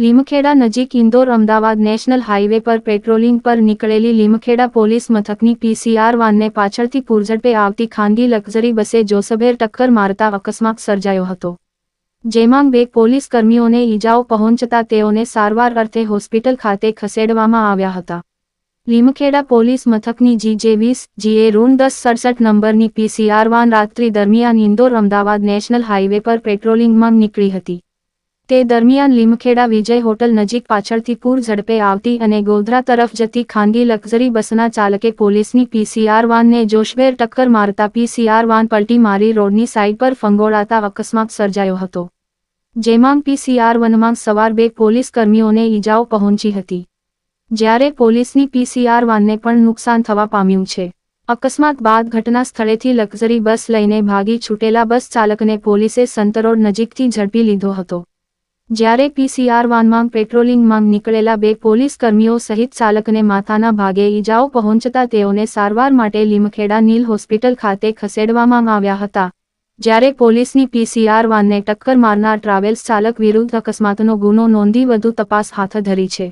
લીમખેડા નજીક Indore Ahmedabad national highway પર patrolling પર નીકળેલી લીમખેડા પોલીસ મથકની પીસીઆર વાનને પાછળથી પૂરઝડપે આવતી ખાનગી લક્ઝરી બસે જોસભેર ટક્કર મારતા અકસ્માત સર્જાયો હતો. જેમાં બે પોલીસ કર્મીઓને ઈજાઓ પહોંચતા તેઓને સારવાર અર્થે હોસ્પિટલ ખાતે ખસેડવામાં આવ્યા હતા. લીમખેડા પોલીસ મથકની જીજે વીસ, જીએ રૂન દસ સડસઠ નંબરની પીસીઆર વાન રાત્રિ દરમિયાન ઇન્દોર અમદાવાદ નેશનલ હાઇવે પર પેટ્રોલિંગમાં નીકળી હતી. તે દરમિયાન લીમખેડા વિજય હોટલ નજીક પાછળથી પૂર ઝડપે આવતી અને ગોધરા તરફ જતી ખાનગી લક્ઝરી બસના ચાલકે પોલીસની પીસીઆર વાનને જોશભેર ટક્કર મારતા પીસીઆર વાન પલટી મારી રોડની સાઇડ પર ફંગોળાતા અકસ્માત સર્જાયો હતો, જેમાં પીસીઆર વનમાં સવાર બે પોલીસ કર્મીઓને ઈજાઓ પહોંચી હતી. જ્યારે પોલીસની પીસીઆર વાનને પણ નુકસાન થવા પામ્યું છે, અકસ્માત બાદ ઘટના સ્થળેથી લક્ઝરી બસ લઈને ભાગી છૂટેલા બસ ચાલકને પોલીસે સંતરોડ નજીકથી ઝડપી લીધો હતો. જ્યારે પીસીઆર વાનમાં પેટ્રોલિંગમાં નીકળેલા બે પોલીસ કર્મીઓ સહિત ચાલકને માથાના ભાગે ઈજાઓ પહોંચતા તેઓને સારવાર માટે લીમખેડા નીલ હોસ્પિટલ ખાતે ખસેડવામાં આવ્યા હતા. જ્યારે પોલીસની પીસીઆર વાનને ટક્કર મારનાર ટ્રાવેલ્સ ચાલક વિરુદ્ધ અકસ્માતનો ગુનો નોંધી વધુ તપાસ હાથ ધરી છે.